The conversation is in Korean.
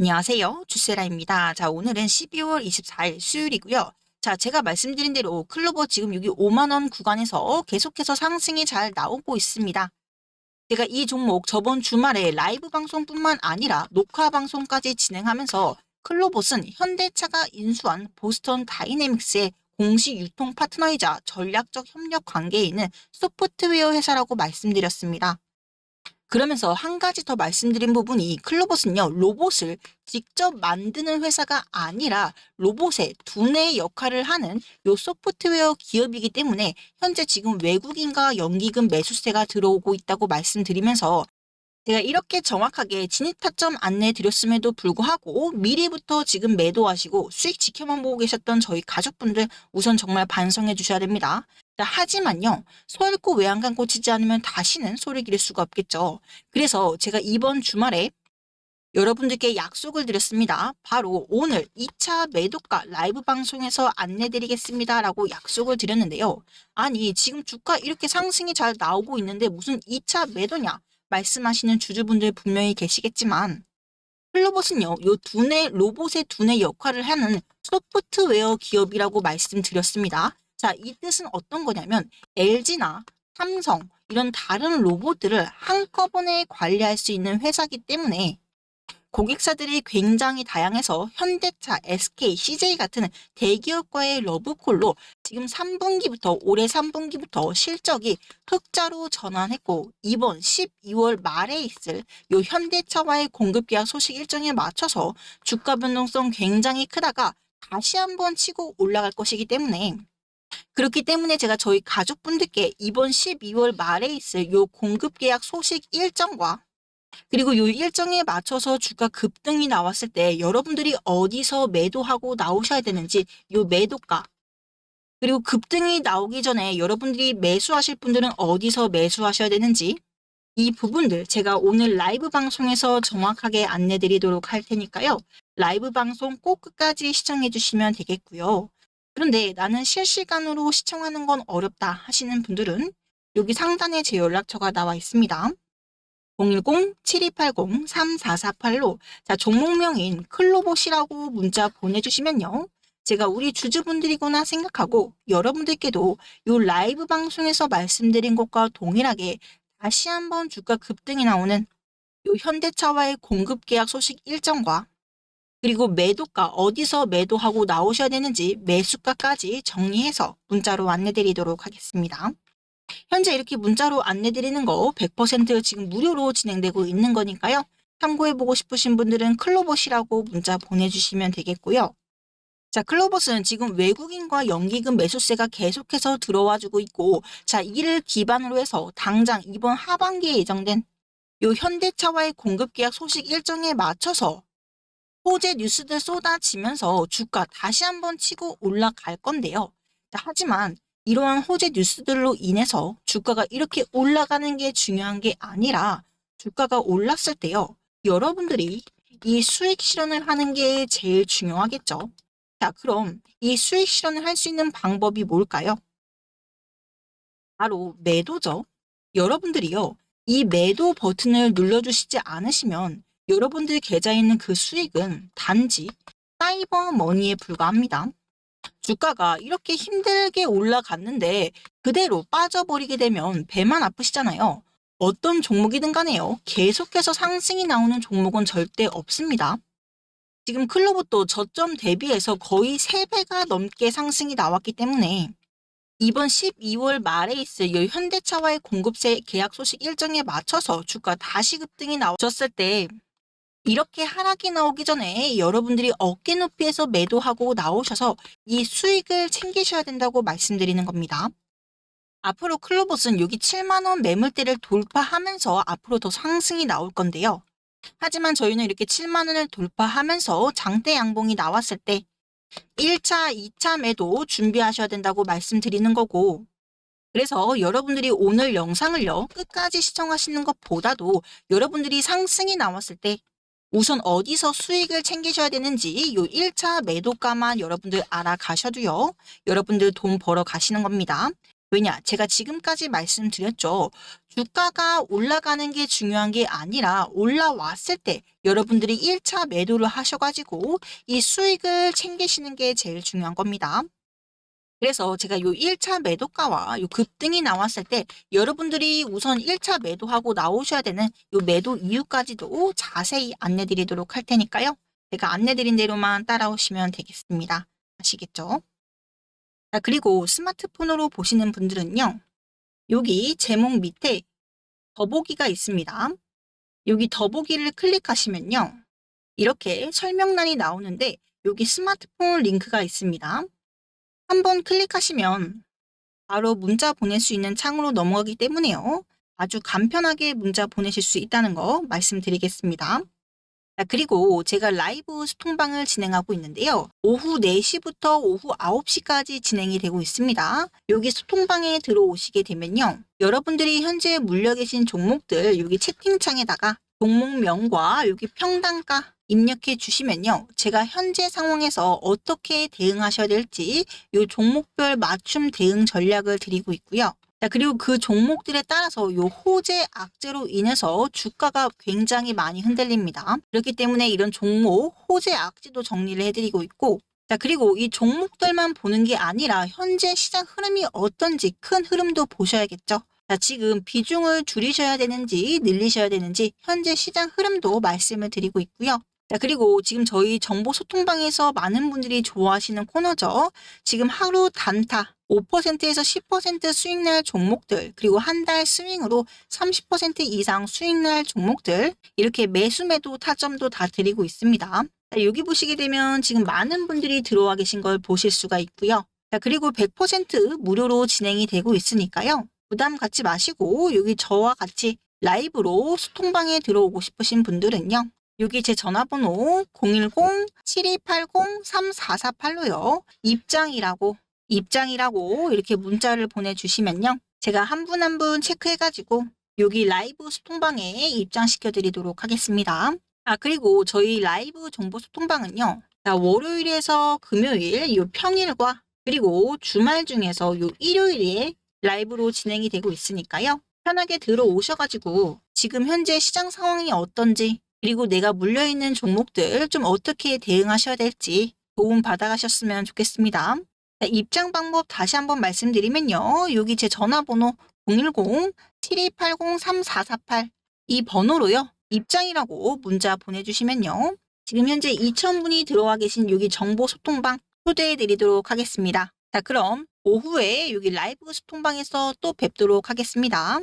안녕하세요. 주세라입니다. 자, 오늘은 12월 24일 수요일이고요. 자, 제가 말씀드린 대로 클로버 지금 여기 5만원 구간에서 계속해서 상승이 잘 나오고 있습니다. 제가 이 종목 저번 주말에 라이브 방송뿐만 아니라 녹화 방송까지 진행하면서 클로봇은 현대차가 인수한 보스턴 다이내믹스의 공식 유통 파트너이자 전략적 협력 관계에 있는 소프트웨어 회사라고 말씀드렸습니다. 그러면서 한 가지 더 말씀드린 부분이 클로봇은요, 로봇을 직접 만드는 회사가 아니라 로봇의 두뇌 역할을 하는 요 소프트웨어 기업이기 때문에 현재 지금 외국인과 연기금 매수세가 들어오고 있다고 말씀드리면서 제가 이렇게 정확하게 진입 타점 안내 드렸음에도 불구하고 미리부터 지금 매도하시고 수익 지켜만 보고 계셨던 저희 가족분들 우선 정말 반성해 주셔야 됩니다. 자, 하지만요, 소 앓고 외양간 꽂히지 않으면 다시는 소리 기를 수가 없겠죠. 그래서 제가 이번 주말에 여러분들께 약속을 드렸습니다. 바로 오늘 2차 매도가 라이브 방송에서 안내드리겠습니다. 라고 약속을 드렸는데요. 아니, 지금 주가 이렇게 상승이 잘 나오고 있는데 무슨 2차 매도냐? 말씀하시는 주주분들 분명히 계시겠지만, 클로봇은요, 요 두뇌, 로봇의 두뇌 역할을 하는 소프트웨어 기업이라고 말씀드렸습니다. 자, 이 뜻은 어떤 거냐면, LG나 삼성, 이런 다른 로봇들을 한꺼번에 관리할 수 있는 회사기 때문에 고객사들이 굉장히 다양해서 현대차, SK, CJ 같은 대기업과의 러브콜로 지금 3분기부터 올해 3분기부터 실적이 흑자로 전환했고 이번 12월 말에 있을 요 현대차와의 공급 계약 소식 일정에 맞춰서 주가 변동성 굉장히 크다가 다시 한번 치고 올라갈 것이기 때문에 그렇기 때문에 제가 저희 가족분들께 이번 12월 말에 있을 요 공급 계약 소식 일정과 그리고 요 일정에 맞춰서 주가 급등이 나왔을 때 여러분들이 어디서 매도하고 나오셔야 되는지 요 매도가 그리고 급등이 나오기 전에 여러분들이 매수하실 분들은 어디서 매수하셔야 되는지 이 부분들 제가 오늘 라이브 방송에서 정확하게 안내 드리도록 할 테니까요. 라이브 방송 꼭 끝까지 시청해 주시면 되겠고요. 그런데 나는 실시간으로 시청하는 건 어렵다 하시는 분들은 여기 상단에 제 연락처가 나와 있습니다. 010-7280-3448로 자 종목명인 클로봇이라고 문자 보내주시면요. 제가 우리 주주분들이구나 생각하고 여러분들께도 요 라이브 방송에서 말씀드린 것과 동일하게 다시 한번 주가 급등이 나오는 요 현대차와의 공급 계약 소식 일정과 그리고 매도가 어디서 매도하고 나오셔야 되는지 매수가까지 정리해서 문자로 안내드리도록 하겠습니다. 현재 이렇게 문자로 안내드리는 거 100% 지금 무료로 진행되고 있는 거니까요. 참고해보고 싶으신 분들은 클로봇이라고 문자 보내주시면 되겠고요. 자, 클로봇은 지금 외국인과 연기금 매수세가 계속해서 들어와주고 있고, 자, 이를 기반으로 해서 당장 이번 하반기에 예정된 요 현대차와의 공급 계약 소식 일정에 맞춰서 호재 뉴스들 쏟아지면서 주가 다시 한번 치고 올라갈 건데요. 자, 하지만 이러한 호재 뉴스들로 인해서 주가가 이렇게 올라가는 게 중요한 게 아니라 주가가 올랐을 때요. 여러분들이 이 수익 실현을 하는 게 제일 중요하겠죠. 자, 그럼 이 수익 실현을 할 수 있는 방법이 뭘까요? 바로 매도죠. 여러분들이요. 이 매도 버튼을 눌러주시지 않으시면 여러분들 계좌에 있는 그 수익은 단지 사이버 머니에 불과합니다. 주가가 이렇게 힘들게 올라갔는데 그대로 빠져버리게 되면 배만 아프시잖아요. 어떤 종목이든 간에요. 계속해서 상승이 나오는 종목은 절대 없습니다. 지금 클로봇도 저점 대비해서 거의 3배가 넘게 상승이 나왔기 때문에 이번 12월 말에 있을 이 현대차와의 공급세 계약 소식 일정에 맞춰서 주가 다시 급등이 나오셨을 때 이렇게 하락이 나오기 전에 여러분들이 어깨 높이에서 매도하고 나오셔서 이 수익을 챙기셔야 된다고 말씀드리는 겁니다. 앞으로 클로봇은 여기 7만원 매물대를 돌파하면서 앞으로 더 상승이 나올 건데요. 하지만 저희는 이렇게 7만원을 돌파하면서 장대 양봉이 나왔을 때 1차, 2차 매도 준비하셔야 된다고 말씀드리는 거고 그래서 여러분들이 오늘 영상을요 끝까지 시청하시는 것보다도 여러분들이 상승이 나왔을 때 우선 어디서 수익을 챙기셔야 되는지 요 1차 매도가만 여러분들 알아가셔도요. 여러분들 돈 벌어 가시는 겁니다. 왜냐? 제가 지금까지 말씀드렸죠. 주가가 올라가는 게 중요한 게 아니라 올라왔을 때 여러분들이 1차 매도를 하셔가지고 이 수익을 챙기시는 게 제일 중요한 겁니다. 그래서 제가 요 1차 매도가와 요 급등이 나왔을 때 여러분들이 우선 1차 매도하고 나오셔야 되는 요 매도 이유까지도 자세히 안내 드리도록 할 테니까요. 제가 안내 드린 대로만 따라오시면 되겠습니다. 아시겠죠? 자, 그리고 스마트폰으로 보시는 분들은요. 여기 제목 밑에 더보기가 있습니다. 여기 더보기를 클릭하시면요. 이렇게 설명란이 나오는데 여기 스마트폰 링크가 있습니다. 한번 클릭하시면 바로 문자 보낼 수 있는 창으로 넘어가기 때문에요. 아주 간편하게 문자 보내실 수 있다는 거 말씀드리겠습니다. 자, 그리고 제가 라이브 소통방을 진행하고 있는데요. 오후 4시부터 오후 9시까지 진행이 되고 있습니다. 여기 소통방에 들어오시게 되면요. 여러분들이 현재 물려 계신 종목들 여기 채팅창에다가 종목명과 여기 평단가 입력해 주시면요. 제가 현재 상황에서 어떻게 대응하셔야 될지 이 종목별 맞춤 대응 전략을 드리고 있고요. 자, 그리고 그 종목들에 따라서 요 호재 악재로 인해서 주가가 굉장히 많이 흔들립니다. 그렇기 때문에 이런 종목 호재 악재도 정리를 해드리고 있고 자, 그리고 이 종목들만 보는 게 아니라 현재 시장 흐름이 어떤지 큰 흐름도 보셔야겠죠. 자, 지금 비중을 줄이셔야 되는지 늘리셔야 되는지 현재 시장 흐름도 말씀을 드리고 있고요. 자, 그리고 지금 저희 정보 소통방에서 많은 분들이 좋아하시는 코너죠. 지금 하루 단타 5%에서 10% 수익 날 종목들, 그리고 한 달 스윙으로 30% 이상 수익 날 종목들, 이렇게 매수 매도 타점도 다 드리고 있습니다. 자, 여기 보시게 되면 지금 많은 분들이 들어와 계신 걸 보실 수가 있고요. 자, 그리고 100% 무료로 진행이 되고 있으니까요. 부담 갖지 마시고 여기 저와 같이 라이브로 소통방에 들어오고 싶으신 분들은요. 여기 제 전화번호 010-7280-3448로요. 입장이라고, 입장이라고 이렇게 문자를 보내주시면요. 제가 한 분 한 분 체크해가지고 여기 라이브 소통방에 입장시켜 드리도록 하겠습니다. 아, 그리고 저희 라이브 정보 소통방은요. 자, 월요일에서 금요일, 요 평일과 그리고 주말 중에서 요 일요일에 라이브로 진행이 되고 있으니까요. 편하게 들어오셔가지고 지금 현재 시장 상황이 어떤지 그리고 내가 물려있는 종목들 좀 어떻게 대응하셔야 될지 도움 받아가셨으면 좋겠습니다. 자, 입장 방법 다시 한번 말씀드리면요. 여기 제 전화번호 010-7280-3448 이 번호로요. 입장이라고 문자 보내주시면요. 지금 현재 2,000분이 들어와 계신 여기 정보 소통방 초대해 드리도록 하겠습니다. 자, 그럼 오후에 여기 라이브 소통방에서 또 뵙도록 하겠습니다.